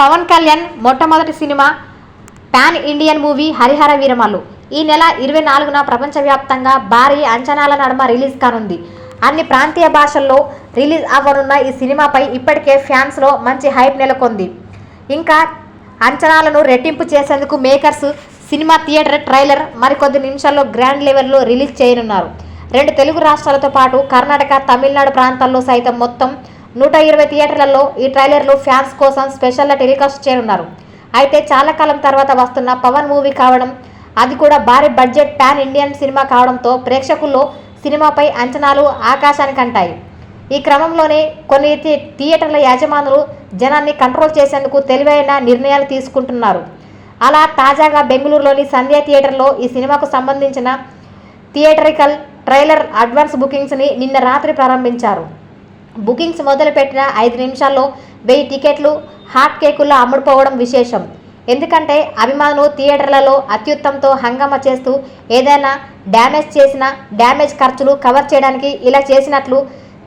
పవన్ కళ్యాణ్ మొట్టమొదటి cinema pan Indian movie Harihara Veeramallu. ఈ నెల ఇరవై నాలుగున ప్రపంచవ్యాప్తంగా భారీ అంచనాల నడుమ రిలీజ్ కానుంది. అన్ని ప్రాంతీయ భాషల్లో రిలీజ్ అవ్వనున్న ఈ సినిమాపై ఇప్పటికే ఫ్యాన్స్లో మంచి హైప్ నెలకొంది. ఇంకా అంచనాలను రెట్టింపు చేసేందుకు మేకర్స్ సినిమా థియేటర్ ట్రైలర్ మరికొద్ది నిమిషాల్లో గ్రాండ్ లెవెల్లో రిలీజ్ చేయనున్నారు. రెండు తెలుగు రాష్ట్రాలతో పాటు కర్ణాటక తమిళనాడు ప్రాంతాల్లో సైతం మొత్తం నూట ఇరవై థియేటర్లలో ఈ ట్రైలర్లు ఫ్యాన్స్ కోసం స్పెషల్గా టెలికాస్ట్ చేయనున్నారు. అయితే చాలా కాలం తర్వాత వస్తున్న పవన్ మూవీ కావడం అది కూడా భారీ బడ్జెట్ పాన్ ఇండియన్ సినిమా కావడంతో ప్రేక్షకుల్లో సినిమాపై అంచనాలు ఆకాశానికి అంటాయి. ఈ క్రమంలోనే కొన్ని థి- థియేటర్ల యాజమానులు జనాన్ని కంట్రోల్ చేసేందుకు తెలివైన నిర్ణయాలు తీసుకుంటున్నారు. అలా తాజాగా బెంగళూరులోని సంధ్యా థియేటర్లో ఈ సినిమాకు సంబంధించిన థియేటరికల్ ట్రైలర్ అడ్వాన్స్ బుకింగ్స్ని నిన్న రాత్రి ప్రారంభించారు. బుకింగ్స్ మొదలుపెట్టిన ఐదు నిమిషాల్లో వెయ్యి టికెట్లు హాట్ కేకుల్లో అమ్ముడుపోవడం విశేషం. ఎందుకంటే అభిమానులు థియేటర్లలో అత్యుత్తంతో హంగామా చేస్తూ ఏదైనా డ్యామేజ్ చేసిన డ్యామేజ్ ఖర్చులు కవర్ చేయడానికి ఇలా చేసినట్లు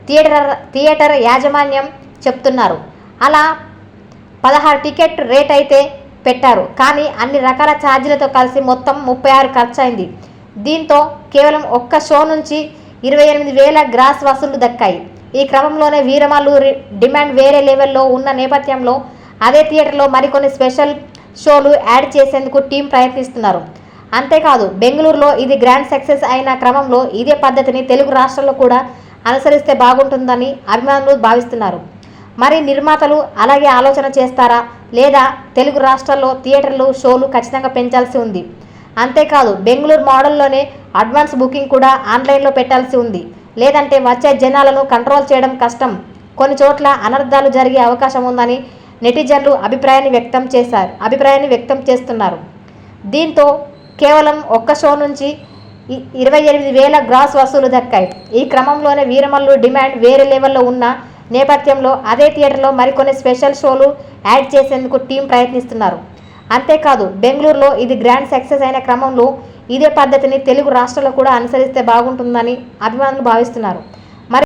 థియేటర్ థియేటర్ యాజమాన్యం చెప్తున్నారు. అలా పదహారు టికెట్ రేట్ అయితే పెట్టారు. కానీ అన్ని రకాల ఛార్జీలతో కలిసి మొత్తం ముప్పై ఆరు ఖర్చు అయింది దీంతో కేవలం ఒక్క షో నుంచి ఇరవై ఎనిమిది వేల గ్రాస్ వసూళ్ళు దక్కాయి. ఈ క్రమంలోనే వీరమల్లు డిమాండ్ వేరే లెవెల్లో ఉన్న నేపథ్యంలో అదే థియేటర్లో మరికొన్ని స్పెషల్ షోలు యాడ్ చేసేందుకు టీం ప్రయత్నిస్తున్నారు. అంతేకాదు బెంగళూరులో ఇది గ్రాండ్ సక్సెస్ అయిన క్రమంలో ఇదే పద్ధతిని తెలుగు రాష్ట్రాల్లో కూడా అనుసరిస్తే బాగుంటుందని అభిమానులు భావిస్తున్నారు. మరి నిర్మాతలు అలాగే ఆలోచన చేస్తారా? లేదా తెలుగు రాష్ట్రాల్లో థియేటర్లు షోలు ఖచ్చితంగా పెంచాల్సి ఉంది. అంతేకాదు బెంగళూరు మోడల్లోనే అడ్వాన్స్ బుకింగ్ కూడా ఆన్లైన్లో పెట్టాల్సి ఉంది. లేదంటే వచ్చే జనాలను కంట్రోల్ చేయడం కష్టం. కొన్ని చోట్ల అనర్థాలు జరిగే అవకాశం ఉందని నెటిజన్లు అభిప్రాయాన్ని వ్యక్తం చేశారు అభిప్రాయాన్ని వ్యక్తం చేస్తున్నారు. దీంతో కేవలం ఒక్క షో నుంచి ఇరవై ఎనిమిది వేల గ్రాస్ వసూలు దక్కాయి. ఈ క్రమంలోనే వీరమల్లు డిమాండ్ వేరే లెవెల్లో ఉన్న నేపథ్యంలో అదే థియేటర్లో మరికొన్ని స్పెషల్ షోలు యాడ్ చేసేందుకు టీం ప్రయత్నిస్తున్నారు. అంతేకాదు బెంగళూరులో ఇది గ్రాండ్ సక్సెస్ అయిన క్రమంలో ఇదే పద్ధతిని తెలుగు రాష్ట్రాల్లో కూడా అనుసరిస్తే బాగుంటుందని అభిమానులు భావిస్తున్నారు.